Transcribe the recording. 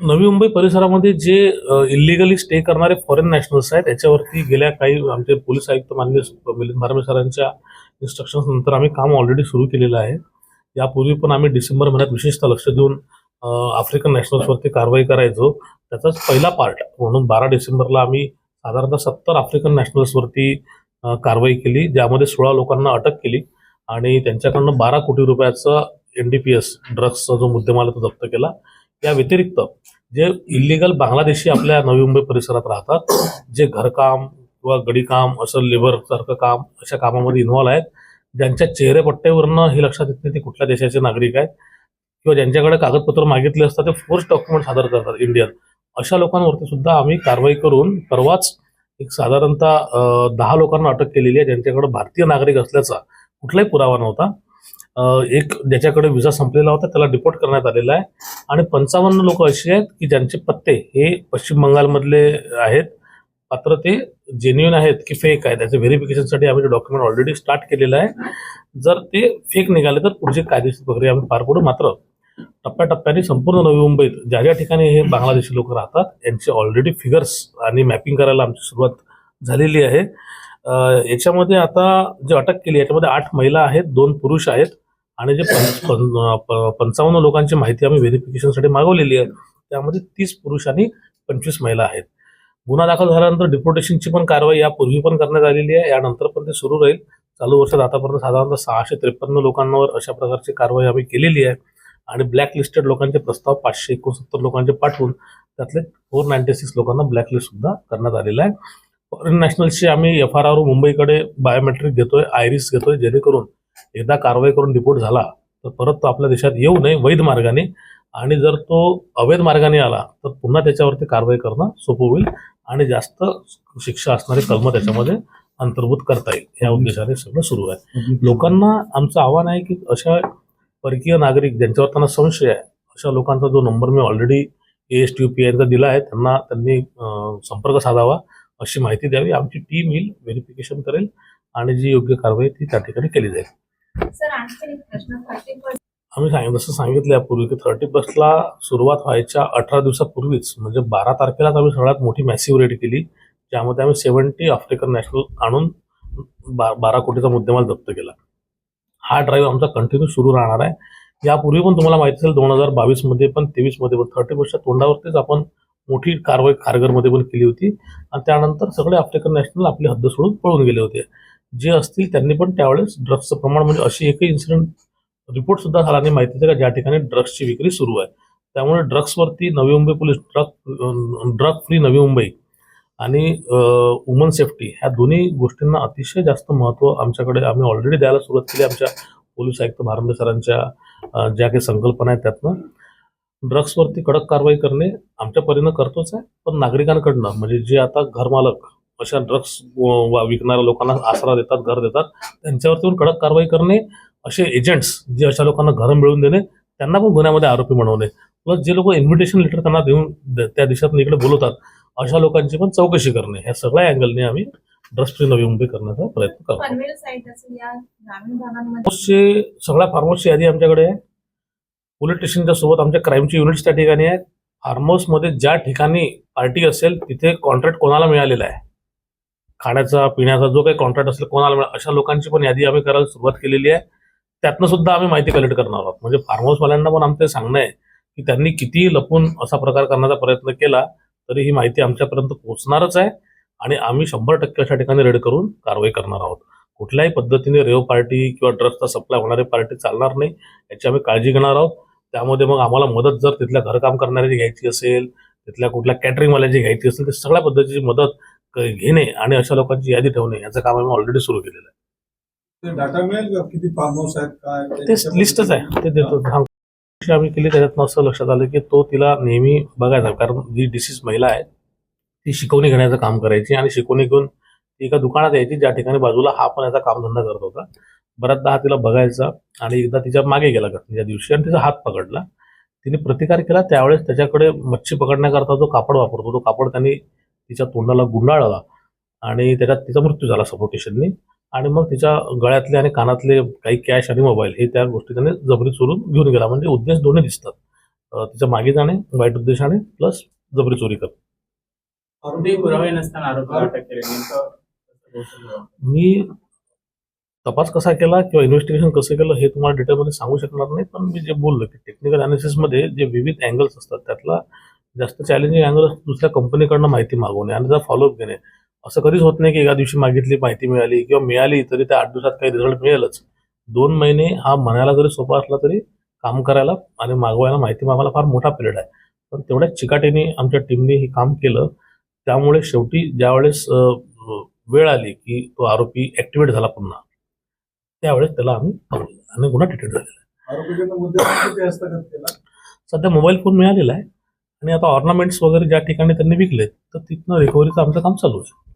नवी मुंबई परिसरामध्ये जे इलिगली स्टे करणारे फॉरेन नॅशनल्स आहेत त्याच्यावरती गेल्या काही आमचे पोलीस आयुक्त माननीय मिलिंद भारमे सरांच्या इन्स्ट्रक्शन्स नंतर आम्ही काम ऑलरेडी सुरू केलेलं आहे. यापूर्वी पण आम्ही डिसेंबर महिन्यात विशेषतः लक्ष देऊन आफ्रिकन नॅशनल्सवरती कारवाई करायचो. त्याचाच पहिला पार्ट म्हणून बारा डिसेंबरला आम्ही साधारणतः सत्तर आफ्रिकन नॅशनल्सवरती कारवाई केली ज्यामध्ये सोळा लोकांना अटक केली आणि त्यांच्याकडनं बारा कोटी रुपयाचा एन डी पी एस ड्रग्सचा जो मुद्देमाल तो जप्त केला. या व्यतिरिक्त जे इलिगल बांगलादेशी आपल्या नवी मुंबई परिसरात राहतात जे घरकाम किंवा गडीकाम असं लेबर सारखं काम अशा कामामध्ये इन्व्हॉल्व आहेत ज्यांच्या चेहरेपट्ट्यावरनं हे लक्षात येत नाही ते कुठल्या देशाचे नागरिक आहेत किंवा ज्यांच्याकडे कागदपत्र मागितले असतात ते फोर्स डॉक्युमेंट सादर करतात इंडियन अशा लोकांवरती सुद्धा आम्ही कारवाई करून परवाच एक साधारणतः दहा लोकांना अटक केलेली आहे ज्यांच्याकडे भारतीय नागरिक असल्याचा कुठलाही पुरावा नव्हता. एक ज्याच्याकडे विजा संपलेला होता त्याला डिपोर्ट करण्यात आलेला आहे. आणि पंचावन्न लोक असे आहेत की ज्यांचे पत्ते हे पश्चिम बंगालमधले आहेत. मात्र ते जेन्युन आहेत की फेक आहेत. त्याचं व्हेरिफिकेशनसाठी आम्ही डॉक्युमेंट ऑलरेडी स्टार्ट केलेलं आहे. जर ते फेक निघाले तर पुढची कायदेशीर प्रक्रिया आम्ही पार पडू. मात्र टप्प्याटप्प्याने संपूर्ण नवी मुंबईत ज्या ज्या ठिकाणी हे बांगलादेशी लोक राहतात यांचे ऑलरेडी फिगर्स आणि मॅपिंग करायला आमची सुरुवात झालेली आहे. याच्यामध्ये आता जे अटक केली याच्यामध्ये आठ महिला आहेत दोन पुरुष आहेत. आणि जे पंचावन्न लोकांची माहिती आम्ही व्हेरिफिकेशनसाठी मागवलेली आहे त्यामध्ये तीस पुरुष आणि पंचवीस महिला आहेत. गुन्हा दाखल झाल्यानंतर डिपोटेशनची पण कारवाई यापूर्वी पण करण्यात आलेली आहे यानंतर पण ते सुरू राहील. चालू वर्षात आतापर्यंत साधारणतः सहाशे त्रेपन्न लोकांवर अशा प्रकारची कारवाई आम्ही केलेली आहे. आणि ब्लॅक लिस्टेड लोकांचे प्रस्ताव पाचशे एकोणसत्तर लोकांचे पाठवून त्यातले फोर नाईन्टी सिक्स लोकांना ब्लॅकलिस्ट सुद्धा करण्यात आलेला आहे. फॉरेन नॅशनलशी आम्ही एफ आर आर मुंबईकडे बायोमेट्रिक घेतोय आयरिस घेतोय जेणेकरून एकदा कारवाई करून डिपोर्ट झाला तर परत तो आपल्या देशात येऊ नये वैध मार्गाने. आणि जर तो अवैध मार्गाने आला तर पुन्हा त्याच्यावरती कारवाई करणं सोपं होईल आणि जास्त शिक्षा असणारे कलम त्याच्यामध्ये अंतर्भूत करता येईल. या उद्देशाने सगळं सुरू आहे. लोकांना आमचं आव्हान आहे की अशा परकीय नागरिक ज्यांच्यावर त्यांना संशय आहे अशा लोकांचा जो number me already A S T U P आयचा दिला आहे त्यांना त्यांनी संपर्क साधावा अशी माहिती द्यावी. आमची टीम येईल व्हेरिफिकेशन करेल आणि जी योग्य कारवाई ती त्या ठिकाणी केली जाईल. आम्ही सांगितलं जसं सांगितलं यापूर्वी की थर्टी बसला सुरुवात व्हायच्या अठरा दिवसापूर्वीच म्हणजे बारा तारखेलाच आम्ही सगळ्यात मोठी मॅसिव्ह रेड केली ज्यामध्ये आम्ही सेव्हन्टी आफ्रिकन नॅशनल आणून बा बारा कोटीचा मुद्देमाल जप्त केला. हा ड्राईव्ह आमचा कंटिन्यू सुरू राहणार आहे. यापूर्वी पण तुम्हाला माहिती असेल दोन हजार बावीसमध्ये पण तेवीसमध्ये पण थर्टी बसच्या तोंडावरतीच आपण मोठी कारवाई कारगरमध्ये पण केली होती. आणि त्यानंतर सगळे आफ्रिकन नॅशनल आपली हद्द सोडून पळून गेले होते. जे असतील त्यांनी पण त्यावेळेस ड्रग्सचं प्रमाण म्हणजे अशी एकही इन्सिडेंट रिपोर्ट सुद्धा झाला नाही. माहिती का? ज्या ठिकाणी ड्रग्सची विक्री सुरू आहे. त्यामुळे ड्रग्सवरती Navi Mumbai police drug drug free Navi Mumbai आणि वुमन सेफ्टी ह्या दोन्ही गोष्टींना अतिशय जास्त महत्त्व आमच्याकडे आम्ही ऑलरेडी द्यायला सुरुवात केली आमच्या पोलीस आयुक्त भारंबे सरांच्या ज्या काही संकल्पना आहेत त्यातनं. ड्रग्सवरती कडक कारवाई करणे आमच्या परीनं करतोच आहे. पण नागरिकांकडनं म्हणजे जे आता घरमालक अशा ड्रग्स विकणाऱ्या लोकांना आसरा देतात घर देतात. त्यांच्यावरती पण कडक कारवाई करणे असे एजंट्स जे अशा लोकांना घरं मिळवून देणे त्यांना पण गुन्ह्यामध्ये आरोपी बनवणे. प्लस जे लोक इन्व्हिटेशन लेटर त्यांना देऊन त्या दिवसात इकडे बोलवतात अशा लोकांची पण चौकशी करणे. ह्या सगळ्या अँगलने आम्ही ड्रग्स फ्री नवी मुंबई करण्याचा प्रयत्न करतो. सगळ्या फार्मर्सची यादी आमच्याकडे आहे. पोलीस स्टेशनच्या सोबत आमच्या क्राईमची युनिट्स त्या ठिकाणी आहेत. फार्मर्समध्ये ज्या ठिकाणी पार्टी असेल तिथे कॉन्ट्रॅक्ट कोणाला मिळालेला आहे? खाण्याचा पिण्याचा जो काही कॉन्ट्रॅक्ट असेल कोणाला मिळेल अशा लोकांची पण यादी आम्ही करायला सुरुवात केलेली आहे. त्यातनं सुद्धा आम्ही माहिती कलेक्ट करणार आहोत. म्हणजे फार्मर्सवाल्यांना पण आमचं सांगणं आहे की त्यांनी कितीही लपून असा प्रकार करण्याचा प्रयत्न केला तरी ही माहिती आमच्यापर्यंत पोहोचणारच आहे आणि आम्ही शंभर टक्के अशा ठिकाणी रेड करून कारवाई करणार आहोत. कुठल्याही पद्धतीने रेव पार्टी किंवा ड्रग्सचा सप्लाय होणारी पार्टी चालणार नाही याची आम्ही काळजी घेणार आहोत. त्यामध्ये मग आम्हाला मदत जर तिथल्या घरकाम करणाऱ्याची घ्यायची असेल तिथल्या कुठल्या कॅटरिंगवाल्याची घ्यायची असेल तर सगळ्या पद्धतीची मदत घेणे आणि अशा लोकांची यादी ठेवणे याचं काम आम्ही ऑलरेडी सुरू केलेलं आहे. ते डाटा मिळेल का? किती फार्म हाऊस आहेत काय? ते लिस्टच आहे. ते देतो. आम्ही केली त्याच्यातनं असं लक्षात आलं की तो तिला नेहमी बघायचा कारण जी डिसीज महिला आहे ती शिकवणी घेण्याचं काम करायची आणि शिकवणी घेऊन ती एका दुकानात यायची ज्या ठिकाणी बाजूला हा पण याचा कामधंदा करत होता. बऱ्याचदा हा तिला बघायचा आणि एकदा तिच्यामागे गेला घटनेच्या दिवशी आणि तिचा हात पकडला. तिने प्रतिकार केला त्यावेळेस त्याच्याकडे मच्छी पकडण्याकरता जो कापड वापरतो तो कापड त्यांनी तिच्या तोंडाला गुंडाळला आणि त्याच्यात तिचा मृत्यू झाला सफोकेशननी आणि मग तिच्या गळ्यातले आणि कानातले काही कॅश आणि मोबाईल हे त्या गोष्टी त्याने जबरी चोरून घेऊन गेला. म्हणजे उद्देश दोन्ही दिसतात. तिच्यामागे जाणे वाईट उद्देशाने प्लस जबरी चोरी करणे? मी तपास कसा केला किंवा इन्व्हेस्टिगेशन कसं केलं हे तुम्हाला डिटेलमध्ये सांगू शकणार नाही पण मी जे बोललो की टेक्निकल अनालिसिसमध्ये जे विविध अँगल्स असतात त्यातला जास्त चॅलेंजिंग अँगल दुसऱ्या कंपनीकडनं माहिती मागवणे आणि त्याचा फॉलोअप घेणे. असं कधीच होत नाही की एका दिवशी मागितली माहिती मिळाली किंवा मिळाली तरी त्या आठ दिवसात काही रिझल्ट मिळेलच. दोन महिने हा म्हणायला जरी सोपा असला तरी काम करायला आणि मागवायला माहिती मागवायला फार मोठा पिरियड आहे. पण तेवढ्या चिकाटीने आमच्या टीमने हे काम केलं. त्यामुळे शेवटी ज्यावेळेस वेळ आली की तो आरोपी ऍक्टिव्हेट झाला पुन्हा त्यावेळेस त्याला आम्ही आणि गुन्हा डिटेक्ट झालेला केला सध्या मोबाईल फोन मिळालेला आहे. आणि आता ऑर्नामेंट्स वगैरे ज्या ठिकाणी त्यांनी विकले तर तिथनं रिकव्हरीचं आमचं काम चालू आहे.